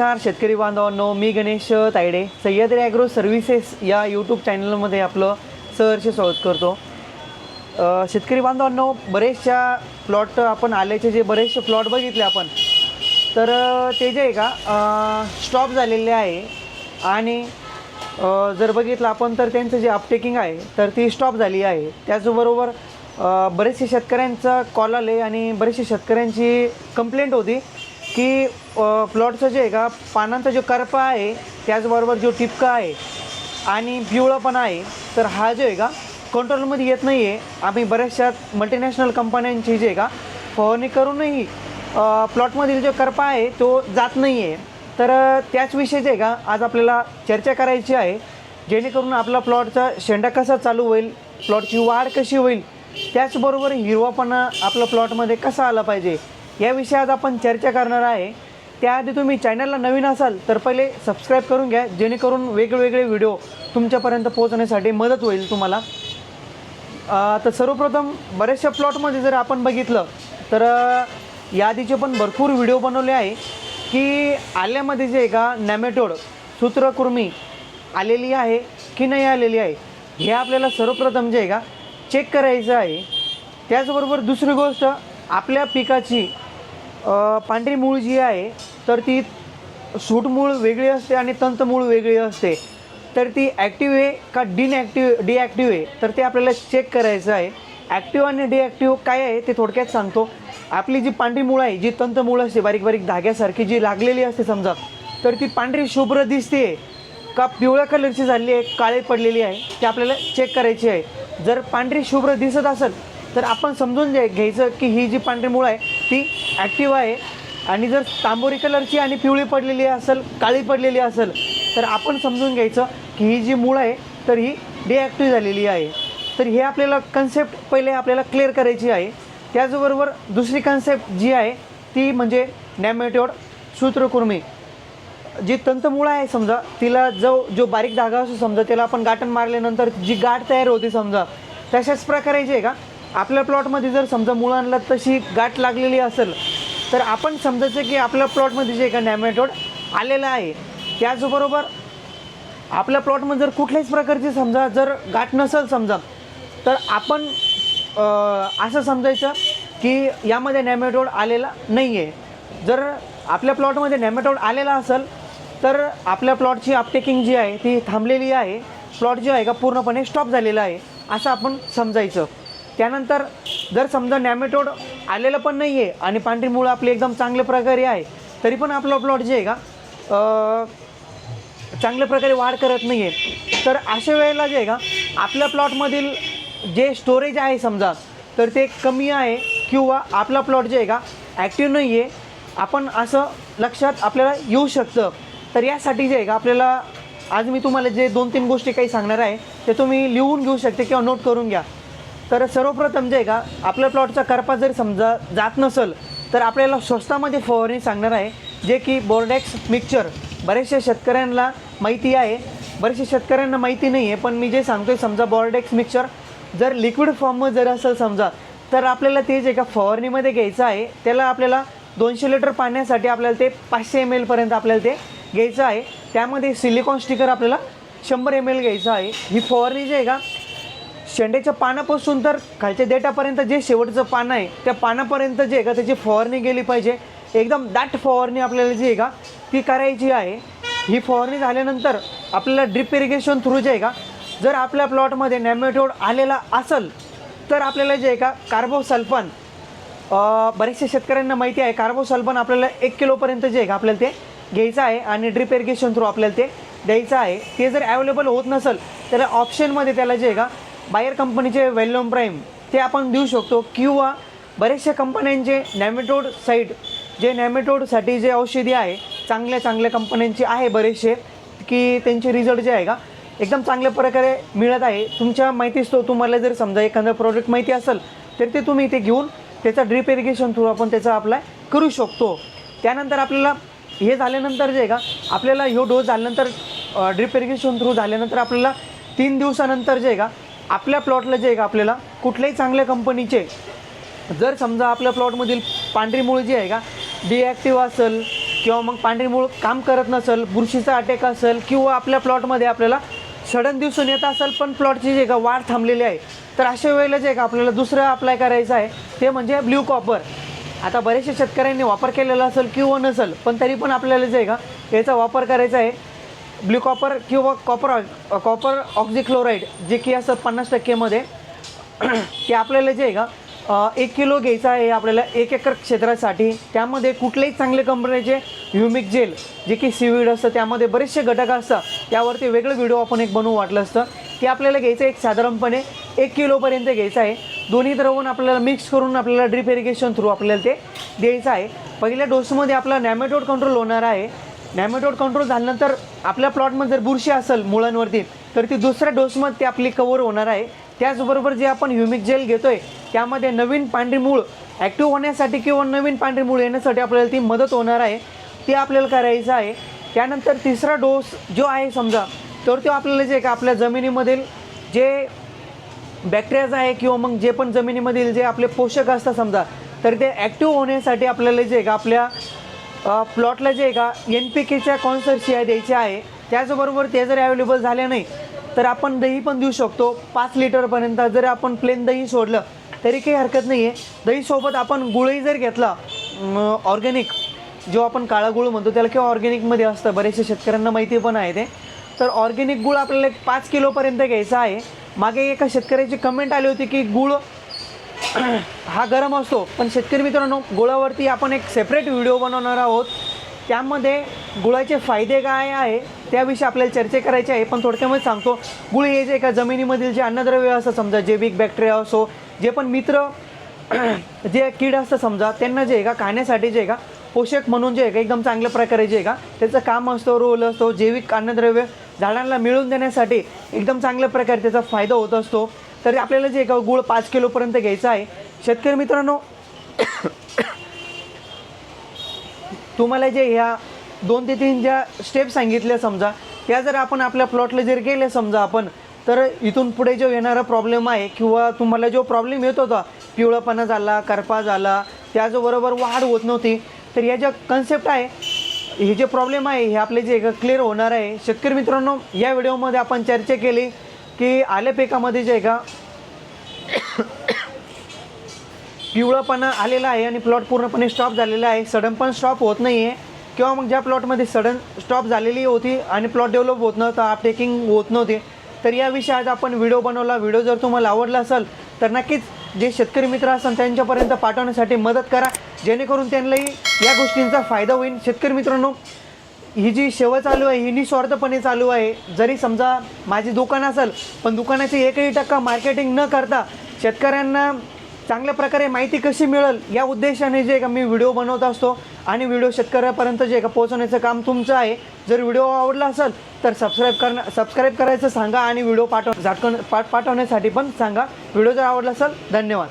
नमस्कार शेतकरी बांधवांनो मी गणेश तायडे सह्याद्री ॲग्रो सर्व्हिसेस या यूट्यूब चॅनलमध्ये आपलं सहर्ष स्वागत करतो. शेतकरी बांधवांनो बरेचशा प्लॉट आपण आल्याचे जे बरेचसे प्लॉट बघितले आपण तर ते जे आहे का स्टॉप झालेले आहे. आणि जर बघितलं आपण तर त्यांचं जे अपटेकिंग आहे तर ती स्टॉप झाली आहे. त्याचबरोबर बरेचसे शेतकऱ्यांचा कॉल आले आणि बरेचसे शेतकऱ्यांची कंप्लेंट होती. की प्लॉटचं जे आहे का पानांचा जो करपा आहे त्याचबरोबर जो टिपका आहे आणि पिवळापणा आहे तर हा जो आहे का कंट्रोलमध्ये येत नाही आहे आम्ही बऱ्याचशा मल्टीनॅशनल कंपन्यांची जे आहे का फवारणी करूनही प्लॉटमधील जो करपा आहे तो जात नाही आहे तर त्याच विषयी जे आहे का आज आपल्याला चर्चा करायची आहे. जेणेकरून आपला प्लॉटचा शेंडा कसा चालू होईल प्लॉटची वाढ कशी होईल त्याचबरोबर हिरवापणा आपल्या प्लॉटमध्ये कसा आला पाहिजे या विषयात आपण चर्चा करणार आहे. त्याआधी तुम्ही चॅनलला नवीन असाल तर पहिले सबस्क्राईब करून घ्या जेणेकरून वेगवेगळे व्हिडिओ तुमच्यापर्यंत पोहोचण्यासाठी मदत होईल तुम्हाला. तर सर्वप्रथम बऱ्याचशा प्लॉटमध्ये जर आपण बघितलं तर याआधीचे पण भरपूर व्हिडिओ बनवले आहे की आल्यामध्ये जे आहे का नॅमेटोड सूत्रकुर्मी आलेली आहे की नाही आलेली आहे हे आपल्याला सर्वप्रथम जे आहे का चेक करायचं आहे. त्याचबरोबर दुसरी गोष्ट आपल्या पिकाची पांढरी मूळ जी आहे तर ती सूट मूळ वेगळी असते आणि तंत मूळ वेगळी असते. तर ती ॲक्टिव्ह आहे का डिनॲक्टिव्ह डिॲक्टिव्ह आहे? तर ते आपल्याला चेक करायचं आहे. ॲक्टिव्ह आणि डिॲक्टिव्ह काय आहे ते थोडक्यात सांगतो. आपली जी पांढरी मूळ आहे जी तंत मूळ असते बारीक बारीक धाग्यासारखी जी लागलेली असते समजा तर ती पांढरी शुभ्र दिसते. का पिवळ्या कलरची झालेली आहे काळे पडलेली आहे ते आपल्याला चेक करायची आहे. जर पांढरी शुभ्र दिसत असेल तर आपण समजून घ्या घ्यायचं की ही जी पांढरी मूळ आहे ती ॲक्टिव्ह आहे. आणि जर तांबोरी कलरची आणि पिवळी पडलेली असेल काळी पडलेली असेल तर आपण समजून घ्यायचं की ही जी मूळ आहे तर ही डिॲक्टिव्ह झालेली आहे. तर हे आपल्याला कन्सेप्ट पहिले आपल्याला क्लिअर करायची आहे. त्याचबरोबर दुसरी कन्सेप्ट जी आहे ती म्हणजे नॅमेटोड सूत्रकुर्मी जी तंतमुळं आहे समजा तिला जो जो बारीक धागा असतो समजा त्याला आपण गाठण मारल्यानंतर जी गाठ तयार होते समजा तशाच प्रकारे जे आहे का आपल्या प्लॉटमध्ये जर समजा मुळांना तशी गाठ लागलेली असेल तर आपण समजायचं की आपल्या प्लॉटमध्ये जे एका का नॅमेटोड आलेला आहे त्याचबरोबर आपल्या प्लॉटमध्ये जर कुठल्याच प्रकारची समजा जर गाठ नसेल समजा तर आपण असं समजायचं की यामध्ये नॅमेटोड आलेला नाही आहे जर आपल्या प्लॉटमध्ये नॅमेटोड आलेला असेल तर आपल्या प्लॉटची अपटेकिंग जी आहे ती थांबलेली आहे. प्लॉट जो आहे का पूर्णपणे स्टॉप झालेला आहे असं आपण समजायचं. त्यानंतर जर समजा नॅमेटोड आलेलं पण नाही आहे आणि पांढरी मुळं आपली एकदम चांगल्या प्रकारे आहे तरी पण आपला प्लॉट जे आहे का चांगल्या प्रकारे वाढ करत नाही आहे तर अशा वेळेला जे आहे का आपल्या प्लॉटमधील जे स्टोरेज आहे समजा तर ते कमी आहे किंवा आपला प्लॉट जे आहे का ॲक्टिव्ह नाही आहे आपण असं लक्षात आपल्याला येऊ शकतं. तर यासाठी जे आहे का आपल्याला आज मी तुम्हाला जे दोन तीन गोष्टी काही सांगणार आहे ते तुम्ही लिहून घेऊ शकते किंवा नोट करून घ्या. तर सर्वप्रथम जे आहे का आपल्या प्लॉटचा करपा जर समजा जात नसेल तर आपल्याला स्वस्तामध्ये फवारणी सांगणार आहे जे की बोर्डेक्स मिक्सचर बरेचशा शेतकऱ्यांना माहिती आहे. बरेचसे शेतकऱ्यांना माहिती नाही आहे पण मी जे सांगतोय समजा बॉर्डेक्स मिक्सचर जर लिक्विड फॉर्ममध्ये जर असेल समजा तर आपल्याला ते जे का फवारणीमध्ये घ्यायचं आहे त्याला आपल्याला दोनशे लिटर पाण्यासाठी आपल्याला ते पाचशे एम एलपर्यंत आपल्याला ते घ्यायचं आहे. त्यामध्ये सिलिकॉन स्टिकर आपल्याला शंभर एम एल घ्यायचं आहे. ही फवारणी जी आहे का शेंड्याच्या पानापासून तर खालच्या देठापर्यंत जे शेवटचं पान आहे त्या पानापर्यंत जे आहे का त्याची फवारणी गेली पाहिजे. एकदम दाट फवारणी आपल्याला जी आहे का ती करायची आहे. ही फवारणी झाल्यानंतर आपल्याला ड्रिप इरिगेशन थ्रू जे आहे का जर आपल्या प्लॉटमध्ये नॅमेटोड आलेला असेल तर आपल्याला जे आहे का कार्बोसल्फन अ, बऱ्याचशा शेतकऱ्यांना माहिती आहे कार्बोसल्फन आपल्याला एक किलोपर्यंत जे आहे का आपल्याला ते घ्यायचं आहे आणि ड्रिप इरिगेशन थ्रू आपल्याला ते द्यायचं आहे. ते जर अवेलेबल होत नसेल त्याला ऑप्शनमध्ये त्याला जे आहे का बायर कंपनीचे वेल्लोम प्राईम ते आपण देऊ शकतो. किंवा बऱ्याचशा कंपन्यांचे नॅमेटोड साईड जे नॅमेटोडसाठी जे औषधी आहे चांगल्या चांगल्या कंपन्यांची आहे बरेचसे की त्यांचे रिझल्ट जे आहे का एकदम चांगल्या प्रकारे मिळत आहे. तुमच्या माहितीच तो तुम्हाला जर समजा एखादं प्रोडक्ट माहिती असेल तर ते तुम्ही इथे घेऊन त्याचा ड्रिप इरिगेशन थ्रू आपण त्याचा अप्लाय करू शकतो. त्यानंतर आपल्याला हे झाल्यानंतर जे आहे का आपल्याला ह्यो डोस झाल्यानंतर ड्रिप इरिगेशन थ्रू झाल्यानंतर आपल्याला तीन दिवसानंतर जे आहे का आपल्या प्लॉटला जे आहे का आपल्याला कुठल्याही चांगल्या कंपनीचे जर समजा आपल्या प्लॉटमधील पांढरी मूळ जी आहे का डिॲक्टिव्ह असेल किंवा मग पांढरी मूळ काम करत नसेल बुरशीचा अटॅक असेल किंवा आपल्या प्लॉटमध्ये आपल्याला सडन दिवसून येत असेल पण प्लॉटची जे का वाढ थांबलेली आहे तर अशा वेळेला जे का आपल्याला दुसरं अप्लाय करायचं आहे ते म्हणजे ब्ल्यू कॉपर आता बरेचशा शेतकऱ्यांनी वापर केलेला असेल किंवा नसेल पण तरी पण आपल्याला जे आहे का याचा वापर करायचा आहे. ब्ल्यू कॉपर किंवा कॉपर कॉपर ऑक्झिक्लोराईड जे की असं पन्नास टक्केमध्ये ते आपल्याला जे आहे का एक किलो घ्यायचं आहे आपल्याला एक एकर क्षेत्रासाठी. त्यामध्ये कुठल्याही चांगले कंपनीचे ह्युमिक जेल जे की सीवीड असतं त्यामध्ये बरेचसे घटक असतात त्यावरती वेगळं व्हिडिओ आपण एक बनवू वाटलं असतं. ते आपल्याला घ्यायचं एक साधारणपणे एक किलोपर्यंत घ्यायचं आहे. दोन्ही द्रवण आपल्याला मिक्स करून आपल्याला ड्रिप इरिगेशन थ्रू आपल्याला ते द्यायचं आहे. पहिल्या डोसमध्ये आपला नॅमेटोड कंट्रोल होणार आहे. नॅमेटोड कंट्रोल झाल्यानंतर आपल्या प्लॉटमध्ये जर बुरशी असेल मुळांवरती तर ती दुसऱ्या डोसमध्ये ती आपली कवर होणार आहे. त्याचबरोबर जे आपण ह्युमिक जेल घेतोय त्यामध्ये नवीन पांढरी मूळ ॲक्टिव्ह होण्यासाठी किंवा नवीन पांढरी मूळ येण्यासाठी आपल्याला ती मदत होणार आहे. ते आपल्याला करायचं आहे. त्यानंतर तिसरा डोस जो आहे समजा तर तो आपल्याला जे का आपल्या जमिनीमधील जे बॅक्टेरियाज आहे किंवा मग जे पण जमिनीमधील जे आपले पोषक असतात समजा तर ते ॲक्टिव्ह होण्यासाठी आपल्याला जे का आपल्या प्लॉटला जे आहे का एन पी केच्या कॉन्सर्शिया द्यायच्या आहे त्याचबरोबर ते जर अवेलेबल झाले नाही तर आपण दही पण देऊ शकतो. पाच लिटरपर्यंत जर आपण प्लेन दही सोडलं तरी काही हरकत नाही आहे दहीसोबत आपण गुळही जर घेतला ऑर्गॅनिक जो आपण काळा गुळ म्हणतो त्याला किंवा ऑर्गॅनिकमध्ये असतं बरेचशे शेतकऱ्यांना माहिती पण आहे ते. तर ऑर्गॅनिक गुळ आपल्याला एक पाच किलोपर्यंत घ्यायचा आहे. मागे एका शेतकऱ्याची कमेंट आली होती की गुळ हा गरम असतो पण शेतकरी मित्रांनो गुळावरती आपण एक सेपरेट व्हिडिओ बनवणार आहोत. त्यामध्ये गुळाचे फायदे काय आहे त्याविषयी आपल्याला चर्चा करायची आहे पण थोडक्यामध्ये सांगतो. गुळ हे जे का जमिनीमधील जे अन्नद्रव्य असतं समजा जैविक बॅक्टेरिया असो जे पण मित्र जे कीड असतं समजा त्यांना जे आहे का खाण्यासाठी जे आहे का पोषक म्हणून जे आहे का एकदम चांगल्या प्रकारे जे आहे का त्याचं काम असतो रोल असतो जैविक अन्नद्रव्य झाडांना मिळवून देण्यासाठी एकदम चांगल्या प्रकारे त्याचा फायदा होत असतो. तर आपल्याला जे का गुळ पाच किलोपर्यंत घ्यायचा आहे. शेतकरी मित्रांनो तुम्हाला जे ह्या दोन ते तीन ज्या स्टेप सांगितल्या समजा त्या जर आपण आपल्या प्लॉटला जर गेले समजा आपण तर इथून पुढे जो येणारा प्रॉब्लेम आहे किंवा तुम्हाला जो प्रॉब्लेम येत होता पिवळापणा झाला करपा झाला त्याचबरोबर वाढ होत नव्हती तर या ज्या कन्सेप्ट आहे हे जे प्रॉब्लेम आहे हे आपले जे क्लिअर होणार आहे. शेतकरी मित्रांनो या व्हिडिओमध्ये आपण चर्चा केली. की आल्या पिकामध्ये जे आहे का पिवळापणा आलेला आहे आणि प्लॉट पूर्णपणे स्टॉप झालेला आहे. सडन पण स्टॉप होत नाही आहे किंवा मग ज्या प्लॉटमध्ये सडन स्टॉप झालेली होती आणि प्लॉट डेव्हलप होत नव्हता अपटेकिंग होत नव्हते तर याविषयी आज आपण व्हिडिओ बनवला. व्हिडिओ जर तुम्हाला आवडला असेल तर नक्कीच जे शेतकरी मित्र असेल त्यांच्यापर्यंत पाठवण्यासाठी मदत करा. जेणेकरून त्यांनाही या गोष्टींचा फायदा होईल. शेतकरी मित्रांनो ही जी सेवा चालू आहे ही निस्वार्थपणे चालू आहे. जरी समजा माझी दुकान असेल पण दुकानाचे एकही टक्का मार्केटिंग न करता शेतकऱ्यांना चांगल्या प्रकारे माहिती कशी मिळेल या उद्देशाने जे का मी व्हिडिओ बनवत असतो आणि व्हिडिओ शेतकऱ्यापर्यंत जे का पोहोचवण्याचं काम तुमचं आहे. जर व्हिडिओ आवडला असेल तर सबस्क्राईब करणं सबस्क्राईब करायचं सांगा आणि व्हिडिओ पाठव झाटकन पाठ पाठवण्यासाठी पण सांगा. व्हिडिओ जर आवडला असेल धन्यवाद.